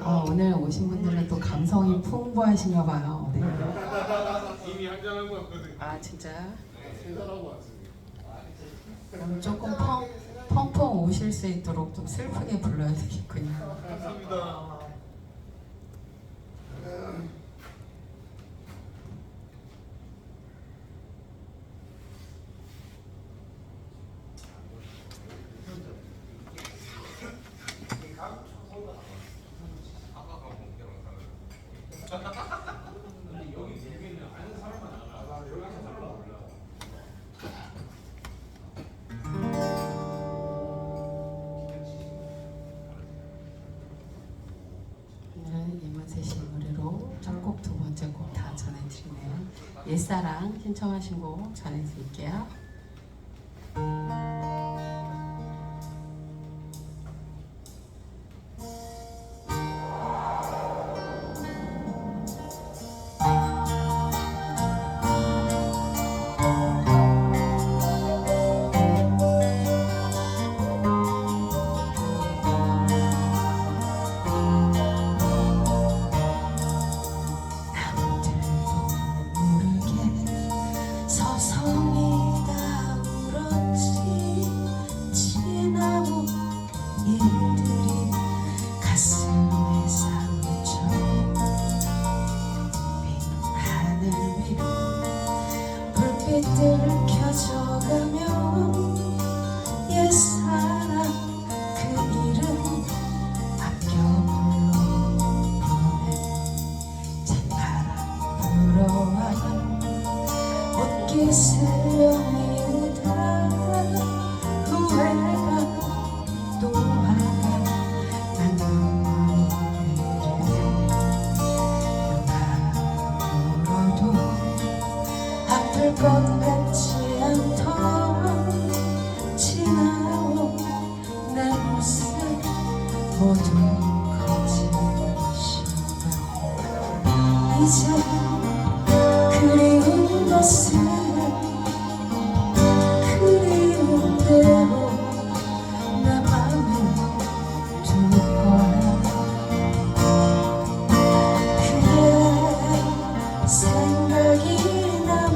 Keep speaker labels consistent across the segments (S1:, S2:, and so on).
S1: 어, 오늘 오신 분들은 또 감성이 풍부하신가 봐요.
S2: 이미 한잔한 거거든.
S1: 아 진짜? 그럼 조금 펑, 펑펑 오실 수 있도록 좀 슬프게 불러야 되겠군요.
S2: 감사합니다.
S1: 옛사랑 신청하신 곡 전해드릴게요. hear the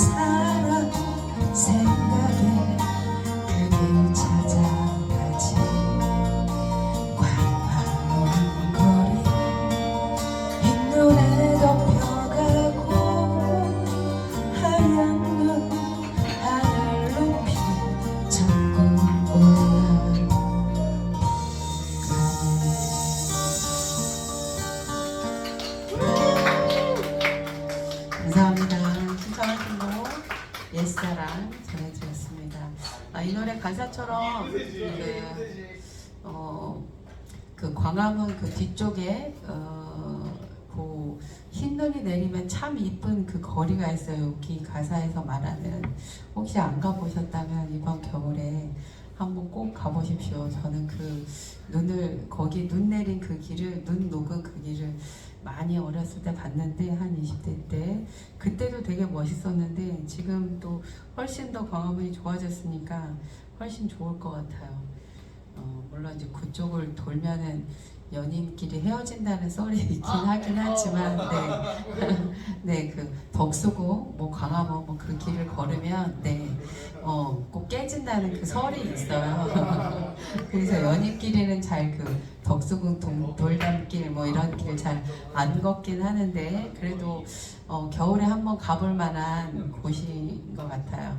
S1: inside. 간사처럼 그, 어, 그 광화문 그 뒤쪽에 어, 그 흰눈이 내리면 참 이쁜 그 거리가 있어요. 여기 가사에서 말하는 혹시 안 가보셨다면 이번 겨울에 한번 꼭 가보십시오. 저는 그 눈을 거기 눈 내린 그 길을 눈 녹은 그 길을 많이 어렸을 때 봤는데 한 20대 때 그때도 되게 멋있었는데 지금 또 훨씬 더 광화문이 좋아졌으니까 훨씬 좋을 것 같아요. 어, 물론 이제 그쪽을 돌면은 연인끼리 헤어진다는 썰이 있긴 하긴 하지만 네, 네, 그 덕수궁, 뭐 광화문 뭐 그 길을 걸으면 네, 어, 꼭 깨진다는 그 설이 있어요. 그래서 연인끼리는 잘 그 덕수궁 동, 돌담길 뭐 이런 길 잘 안 걷긴 하는데 그래도 어, 겨울에 한번 가볼 만한 곳인 것 같아요.